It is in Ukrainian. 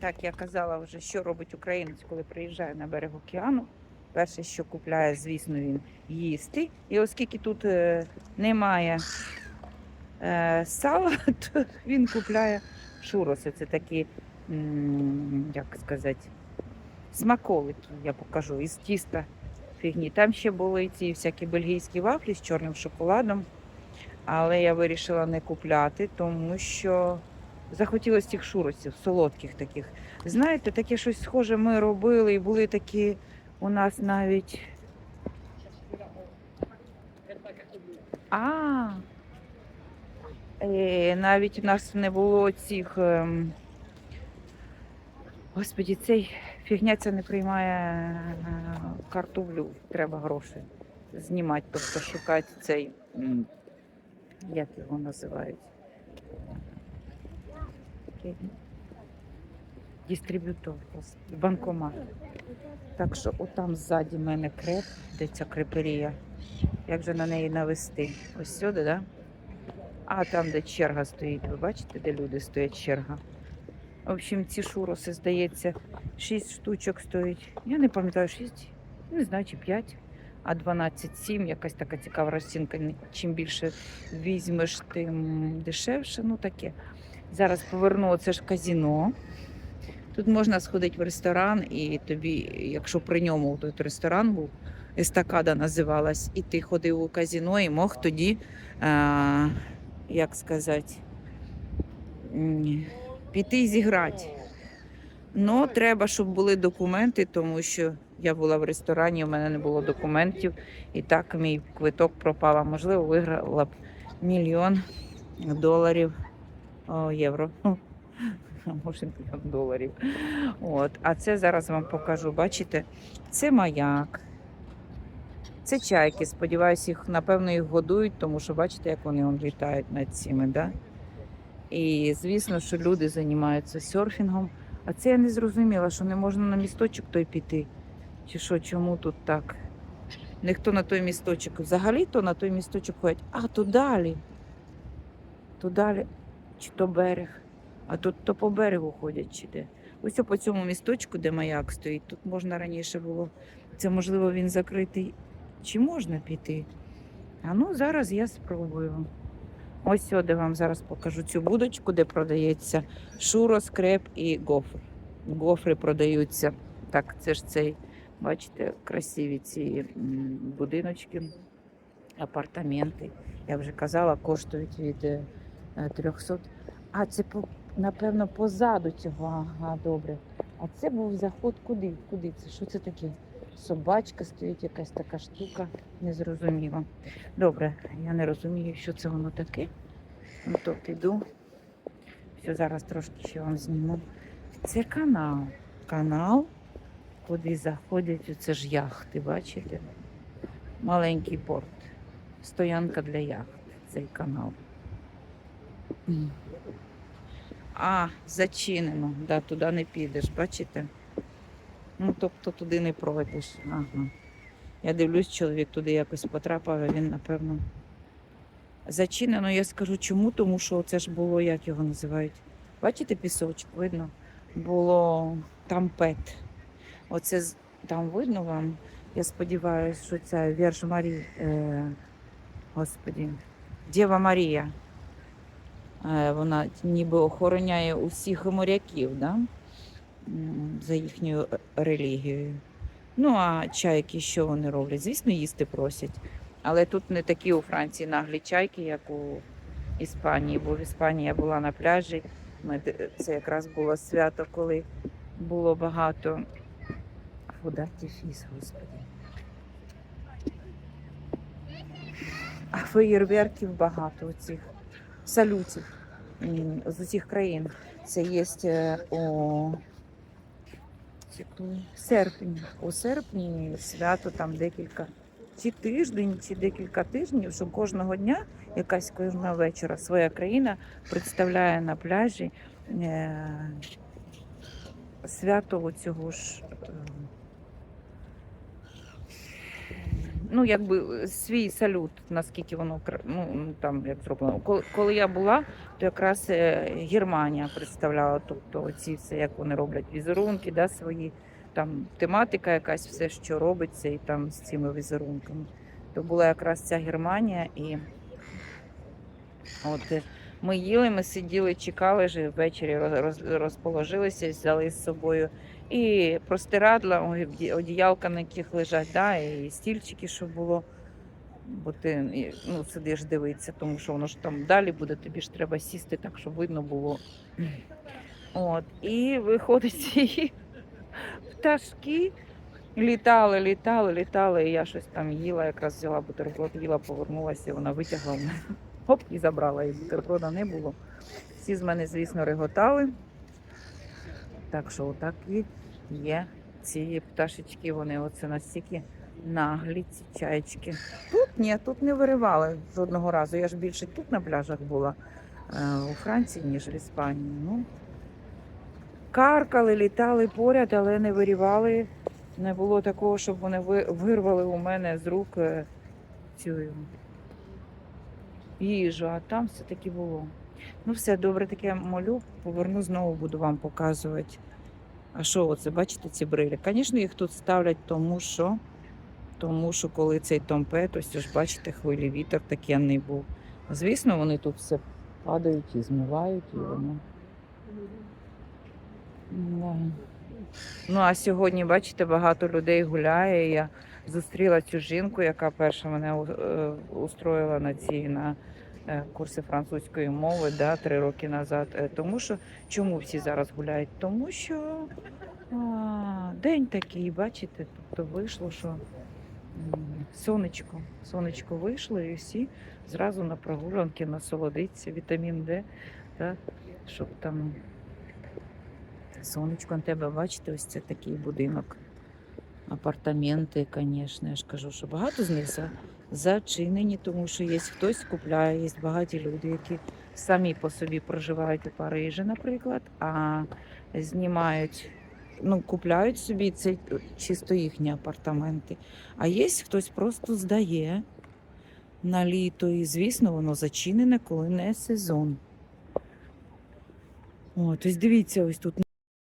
Так, я казала вже, що робить українець, коли приїжджає на берег океану. Перше, що купляє, звісно, він їсти. І оскільки тут е, немає е, сала, то він купляє шуроси. Це такі, м, як сказати, смаколики, я покажу, із тіста фігні. Там ще були ці всякі бельгійські вафлі з чорним шоколадом. Але я вирішила не купляти, тому що захотілося тих шуросів, солодких таких. Знаєте, таке щось схоже ми робили, і були такі у нас навіть. А, е, навіть у нас не було цих. ем, Господі, цей фігня ця не приймає е, картоплю. Треба гроші знімати, тобто шукати цей. Як його називають? Такий Дистриб'ютор, банкомат. Так що отам ззаді мене креп, де ця креперія. Як же на неї навести? Ось сюди, да? А там, де черга стоїть, ви бачите, де люди стоять черга. В общем, ці шуроси, здається, 6 штучок стоїть. Я не пам'ятаю, 6, не знаю, чи 5, а 12 7. Якась така цікава розцінка. Чим більше візьмеш, тим дешевше. Ну таке. Зараз поверну, це ж казіно. Тут можна сходити в ресторан, і тобі, якщо при ньому тут ресторан був, естакада називалась, і ти ходив у казіно і мог тоді, а, як сказати, піти зіграти. Ну, треба, щоб були документи, тому що я була в ресторані, у мене не було документів, і так мій квиток пропав. Можливо, виграла б мільйон доларів євро. Може доларів. От. А це зараз вам покажу. Бачите, це маяк. Це чайки. Сподіваюся, їх напевно їх годують, тому що бачите, як вони он, літають над цими. Да? І звісно, що люди займаються серфінгом. А це я не зрозуміла, що не можна на місточок той піти. Чи що, чому тут так? Ніхто на той місточок. Взагалі-то на той місточок ходять, а то далі. То далі, чи то берег. А тут то по берегу ходять чи де. Ось по цьому місточку, де маяк стоїть, тут можна раніше було. Це можливо він закритий. Чи можна піти? А ну зараз я спробую. Ось сюди вам зараз покажу цю будочку, де продається шуро, скреп і гофр. Гофри продаються. Так, це ж цей, бачите, красиві ці будиночки, апартаменти. Я вже казала, коштують від е, 300. А це напевно позаду цього. Ага, добре. А це був заход куди? Куди це? Що це таке? Собачка стоїть, якась така штука, незрозуміла. Добре, я не розумію, що це воно таке. Ну то піду. Все, зараз трошки ще вам зніму. Це канал. Канал, куди заходять, оце ж яхти, бачите? Маленький порт. Стоянка для яхт. Цей канал. А, зачинено. Да, туди не підеш, бачите? Ну, тобто туди не пройдеш. Ага. Я дивлюсь, чоловік туди якось потрапив, а він, напевно, зачинено. Я скажу чому, тому що це ж було, як його називають. Бачите, пісочок, видно? Було там пет. Оце там видно вам. Я сподіваюся, що ця Вірж Марі, е, Господі, Дєва Марія. Е, вона ніби охороняє усіх моряків, да? За їхньою е, релігією. Ну, а чайки, що вони роблять? Звісно, їсти просять. Але тут не такі у Франції наглі чайки, як у Іспанії, бо в Іспанії я була на пляжі. Це якраз було свято, коли було багато фудартіфіс, господи. А феєрверків багато оцих салютів з усіх країн. Це є е, у серпні. У серпні свято там декілька чи тиждень, чи декілька тижнів, що кожного дня, якась кожного вечора своя країна представляє на пляжі е, свято цього ж. е, Ну, якби свій салют, наскільки воно ну, там як зроблено. Коли, коли я була, то якраз е, Германія представляла. Тобто оці все, як вони роблять візерунки, да, свої, там тематика якась, все, що робиться, і там з цими візерунками. То була якраз ця Германія і от е, ми їли, ми сиділи, чекали вже ввечері роз- розположилися, взяли з собою і простирадла, одіялка, на яких лежать, да, і стільчики, щоб було. Бо ти ну, сидиш дивитися, тому що воно ж там далі буде, тобі ж треба сісти так, щоб видно було. От. І виходить ці пташки. Літали, літали, літали, і я щось там їла, якраз взяла бутерброд, їла, повернулася, і вона витягла мене. Хоп, і забрала, і бутерброда не було. Всі з мене, звісно, реготали. Так що отак і є ці пташечки, вони оце настільки наглі, ці чаєчки. Тут ні, тут не виривали жодного разу. Я ж більше тут на пляжах була е, у Франції, ніж в Іспанії. Ну, каркали, літали поряд, але не вирівали. Не було такого, щоб вони вирвали у мене з рук е, цю їжу, а там все таки було. Ну, все добре, таке молю, поверну, знову буду вам показувати. А що оце, бачите, ці брилі? Звісно, їх тут ставлять, тому що, тому що коли цей томпет, ось ж бачите, хвилі вітер такенний був. Звісно, вони тут все падають і змивають, і воно. Да. Ну, а сьогодні, бачите, багато людей гуляє. Я зустріла цю жінку, яка перша мене е, устроїла на ці на курси французької мови да, три роки назад. Е, Тому що чому всі зараз гуляють? Тому що а, день такий, бачите, тобто вийшло, що сонечко, сонечко вийшло, і всі зразу на прогулянки насолодиться, вітамін Д, да, щоб там сонечко на тебе, бачите, ось це такий будинок. Апартаменти, звісно, я ж кажу, що багато з них зачинені, тому що є хтось купляє, є багаті люди, які самі по собі проживають у Парижі, наприклад, а знімають, ну, купляють собі це чисто їхні апартаменти. А є хтось просто здає на літо, і звісно, воно зачинене, коли не сезон. О, тобто дивіться, ось тут